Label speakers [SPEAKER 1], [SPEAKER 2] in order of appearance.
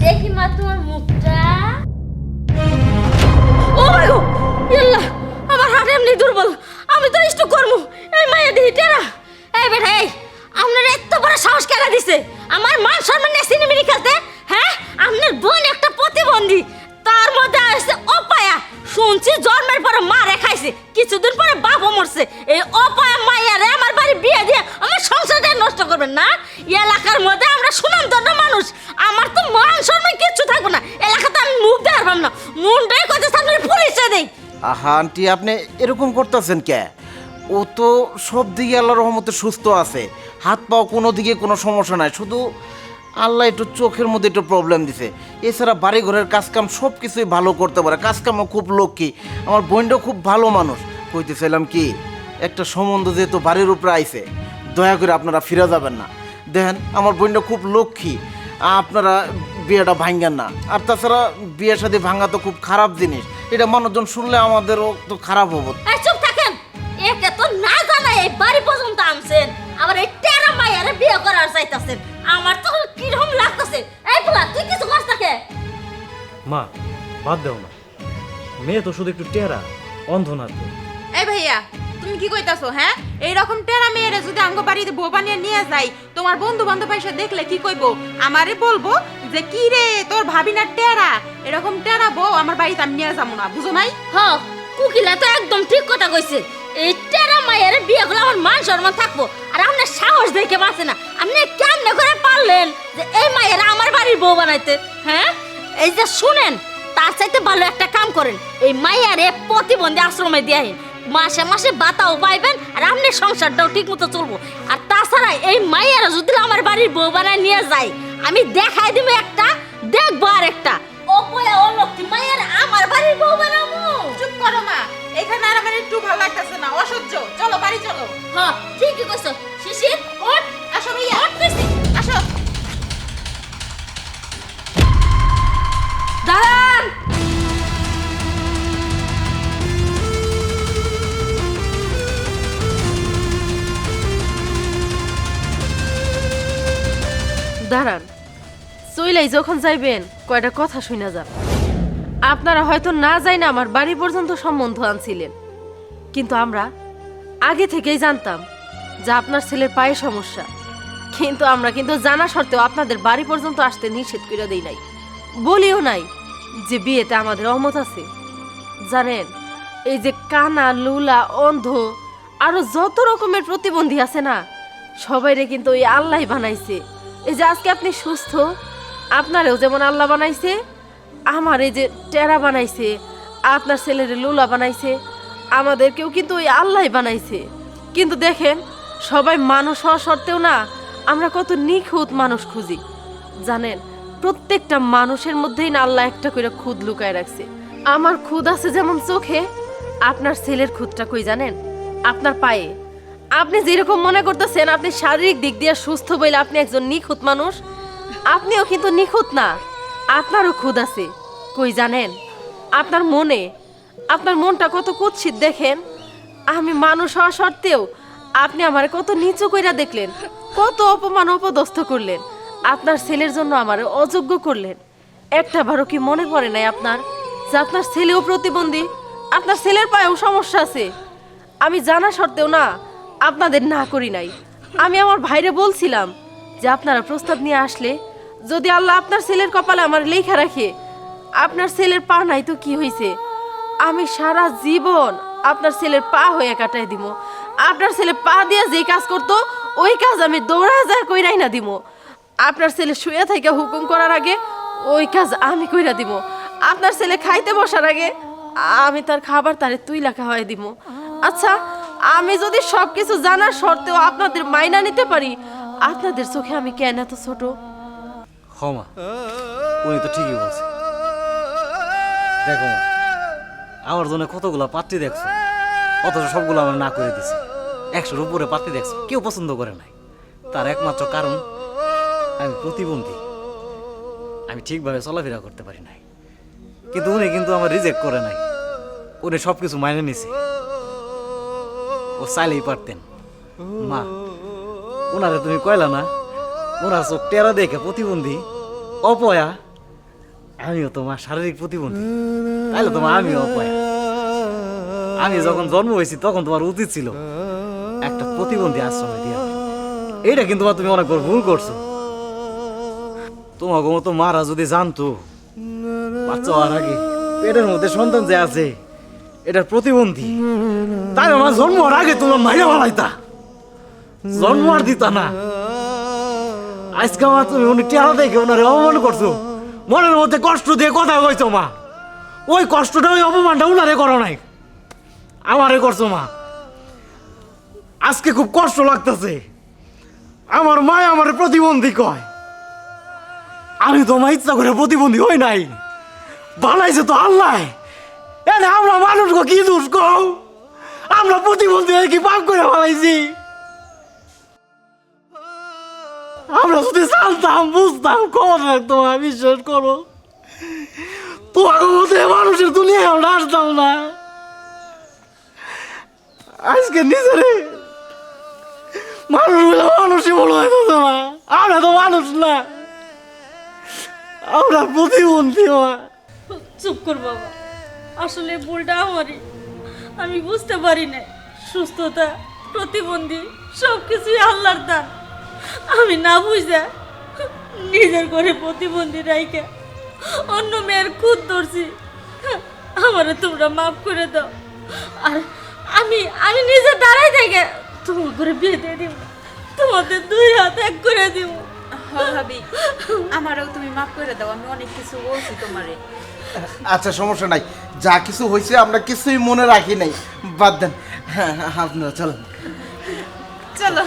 [SPEAKER 1] দেখি মা তোমার মুখটা। ও ইয়াল্লা আমার হাট এমনি দুর্বল। আমি তো ইষ্ট করমু। এই মায়া দিহি, টেরা। এই বেটা, এই, আপনার এত বড় সাহস কেন দিছে? আমার মান সম্মান নিয়ে সিনেমিনি খেলতে? হ্যাঁ? আপনার বোন একটা প্রতিবন্ধী। তার মধ্যে আসছে অপায়া। শুনছি জন্মের পরে মা রেখাইছে। কিছুদিন পরে বাবা মরছে। এই অপায়া মাইয়া রে আমার বাড়ি বিয়ে দিয়ে আমার সংসারটা নষ্ট করবেন না? এলাকার মধ্যে আমরা সুনামধন্য মানুষ। আমার তো মান সম্মান কিচ্ছু থাকবে না। এলাকাতে আমি মুখ পারব না মুন্ডাই কথা সামনে পুলিশে দেই।
[SPEAKER 2] আহা, আন্টি, আপনি এরকম করতেছেন কে? ও তো সব দিকে আল্লাহ রহমতে সুস্থ আছে। হাত পাও কোনো দিকে কোনো সমস্যা নাই। শুধু আল্লাহ একটু চোখের মধ্যে একটু প্রবলেম দিছে। এছাড়া বাড়ি ঘরের কাজকাম সব কিছুই ভালো করতে পারে। কাজকামও খুব লক্ষ্মী। আমার বোনটাও খুব ভালো মানুষ। কইতেছিলাম কি, একটা সম্বন্ধ যেহেতু বাড়ির উপরে আইছে, দয়া করে আপনারা ফিরে যাবেন না। দেখেন আমার বোনটা খুব লক্ষ্মী। আপনারা বিয়েটা ভাঙ্গেন না। আর তাছাড়া বিয়ের সাথে ভাঙা তো খুব খারাপ জিনিস। এটা মানুষজন শুনলে আমাদেরও তো খারাপ হব।
[SPEAKER 1] চুপ থাকেন। একে তো না জানা এই বাড়ি পর্যন্ত আনছেন। আবার এই টেরা মাইয়ারে বিয়ে করার চাইতাছেন। আমার তো কীরকম লাগতেছে। এই পোলা তুই কিছু কষ্ট থাকে
[SPEAKER 3] মা বাদ দাও না। মেয়ে তো শুধু একটু টেরা অন্ধ না তো।
[SPEAKER 4] এই ভাইয়া তুমি কি কইতাছো হ্যাঁ? এই রকম টেরা মেয়েরে যদি আঙ্গ বাড়িতে বউ বানিয়ে নিয়ে যাই, তোমার বন্ধু বান্ধব এসে দেখলে কি কইবো? আমারে বলব যে, কি রে, তোর ভাবি না টেরা? এরকম টেরা বউ আমার বাড়িতে আমি নিয়ে যাব না, বুঝো নাই?
[SPEAKER 1] হ, কুকিলা তো একদম ঠিক কথা কইছে। এই টেরা মাইয়ারে বিয়ে করলে আমার মান সম্মান থাকব, আর আপনার সাহস দেখে বাঁচে না। আপনি কেমনে করে পারলেন যে এই মাইয়ারা আমার বাড়ির বউ বানাইতে হ্যাঁ? এই যে শুনেন, তার চাইতে ভালো একটা কাম করেন। এই মাইয়ারে প্রতিবন্ধী আশ্রমে দিয়ে আইন। মাসে মাসে বাতাও পাইবেন আর আপনি সংসারটাও ঠিক মতো চলবো। আর তাছাড়া এই মাইয়ারা যদি আমার বাড়ির বউ বানায় নিয়ে যায় আমি দেখাই দিব একটা দেখব আর একটা মাইয়ার আমার বাড়ির বউ বানাবো?
[SPEAKER 4] চুপ করো মা এখানে আর আমার একটু ভালো লাগতেছে না। অসহ্য। চলো বাড়ি চলো।
[SPEAKER 1] হ্যাঁ ঠিকই কইছো। শিশির দাঁড়ান।
[SPEAKER 5] চইলাই যখন যাইবেন, কয়টা কথা শুনে যান। আপনারা হয়তো না যাই না আমার বাড়ি পর্যন্ত সম্বন্ধ আনছিলেন। কিন্তু আমরা আগে থেকেই জানতাম যে আপনার ছেলের পায়ে সমস্যা। কিন্তু আমরা কিন্তু জানা সত্ত্বেও আপনাদের বাড়ি পর্যন্ত আসতে নিষেধ করে দেই নাই। বলিও নাই যে বিয়েতে আমাদের অমত আছে। জানেন, এই যে কানা, লুলা, অন্ধ, আরও যত রকমের প্রতিবন্ধী আছে না, সবাইরে কিন্তু ওই আল্লাহ বানাইছে। এই যে আজকে আপনি সুস্থ, আপনারেও যেমন আল্লাহ বানাইছে, আমার এই যে টেরা বানাইছে, আপনার ছেলের লোলা বানাইছে, আমাদেরকেও কিন্তু ওই আল্লাহ বানাইছে। কিন্তু দেখেন, সবাই মানুষ হওয়া সত্ত্বেও না আমরা কত নিখুঁত মানুষ খুঁজি। জানেন, প্রত্যেকটা মানুষের মধ্যেই না আল্লাহ একটা করে খুদ লুকায় রাখছে। আমার খুদ আছে যেমন চোখে, আপনার ছেলের খুদটা কই জানেন? আপনার পায়ে। আপনি যেরকম মনে করতেছেন, আপনি শারীরিক দিক দিয়ে সুস্থ বলে আপনি একজন নিখুঁত মানুষ। আপনিও কিন্তু নিখুঁত না, আপনারও খুদ আছে। কই জানেন? আপনার মনে, আপনার মনটা কত কুৎসিত দেখেন। আমি মানুষ হওয়া সত্ত্বেও আপনি আমার কত নিচু কইরা দেখলেন, কত অপমান অপদস্থ করলেন। আপনার ছেলের জন্য আমার অযোগ্য করলেন। একটা বারও কি মনে পড়ে নাই আপনার যে আপনার ছেলেও প্রতিবন্ধী, আপনার ছেলের পায়েও সমস্যা আছে। আমি জানা সত্ত্বেও না আপনাদের না করি নাই। আমি আমার ভাইরে বলছিলাম যে আপনারা প্রস্তাব নিয়ে আসলে যদি আল্লাহ আপনার ছেলের কপালে আমার লেখা রাখে, আপনার ছেলের পা নাই তো কি হয়েছে আমি সারা জীবন আপনার ছেলের পা হয়ে কাটাই দিব। আপনার ছেলে পা দিয়ে যে কাজ করতো, ওই কাজ আমি দৌড়া যা কইরাই না দিব। আপনার ছেলে শুয়ে থেকে হুকুম করার আগে ওই কাজ আমি কইরা দিব। আপনার ছেলে খাইতে বসার আগে আমি তার খাবার তারে তুই লেখা হয়ে দিব। আচ্ছা আমি যদি সবকিছু জানার সত্ত্বেও আপনাদের মাইনা নিতে পারি, আপনাদের চোখে আমি কেন এত ছোট?
[SPEAKER 3] ক্ষমা উনি তো ঠিকই বলছে। দেখো মা, আমার জন্য কতগুলো পাত্রী দেখছ, অথচ সবগুলো আমার না করে দিছে। একশোর উপরে পাত্রী দেখছ, কেউ পছন্দ করে নাই। তার একমাত্র কারণ, আমি প্রতিবন্ধী। আমি ঠিকভাবে চলাফেরা করতে পারি নাই। কিন্তু উনি কিন্তু আমার রিজেক্ট করে নাই। উনি সব কিছু মাইনে নিছে। ও চাইলেই পারতেন। মা, ওনারে তুমি কয়লা না, ওনার চোখ টেরা দেখে প্রতিবন্ধী, অপয়া, আমিও তোমার শারীরিক প্রতিবন্ধী, তাইলে তোমার আমিও অপায়। আমি যখন জন্ম হয়েছি, তখন তোমার উচিত ছিল একটা প্রতিবন্ধী আশ্রমে দিয়া। এইটা কিন্তু তুমি অনেক বড় ভুল করছ। তোমাকে মতো মারা যদি জানতো, বাচ্চা হওয়ার আগে পেটের মধ্যে সন্তান যে আছে এটার প্রতিবন্ধী। তাই আমার জন্ম আগে তোমার মাইয়া বানাইতা জন্ম আর দিতা না। আজকে আমার তুমি উনি টেরা দেখে ওনারে অপমান করছ। মনের মধ্যে কষ্ট দিয়ে কথা কইছো মা। ওই কষ্টটা, ওই অপমানটা উনারে করো নাই। আমারে করছ মা। আজকে খুব কষ্ট লাগতেছে। আমার মা আমার প্রতিবন্ধী কয়। আমি তো আমার ইচ্ছা করে প্রতিবন্ধী হই নাই। বানাইছে তো আল্লাহ। এনে আমরা মানুষকে কি দোষ কও আমরা প্রতিবন্ধী হয়ে কি পাপ করে বানাইছি আমরা যদি জানতাম, বুঝতাম, খবর রাখতো বিশ্বাস করো। তোমার মধ্যে মানুষের দুনিয়ায় আমরা আসতাম না। আজকে নিজেরে মানুষ বলে মানুষই বলো হয়তো না আমরা তো মানুষ না। আমরা প্রতিবন্ধী মা।
[SPEAKER 6] চুপ কর বাবা। আসলে ভুলটা আমারই। আমি বুঝতে পারি না সুস্থতা, প্রতিবন্ধী সব কিছুই আল্লাহর দান। আমি না বুঝে নিজের করে প্রতিবন্ধী রাইকে অন্য মেয়ের খুদ ধরছি। আমারে তোমরা মাফ করে দাও। আর আমি আমি নিজে দাঁড়াই থেকে তোমার করে বিয়ে দিয়ে দিব তোমাদের দুই হাত এক করে দিব
[SPEAKER 4] ভাবি। আমারও তুমি মাফ করে দাও আমি অনেক কিছু বলছি তোমারে।
[SPEAKER 2] আচ্ছা সমস্যা নাই। যা কিছু হয়েছে আমরা কিছুই মনে রাখি নাই। বাদ দেন। হ্যাঁ আপনারা চলেন।
[SPEAKER 4] চলো।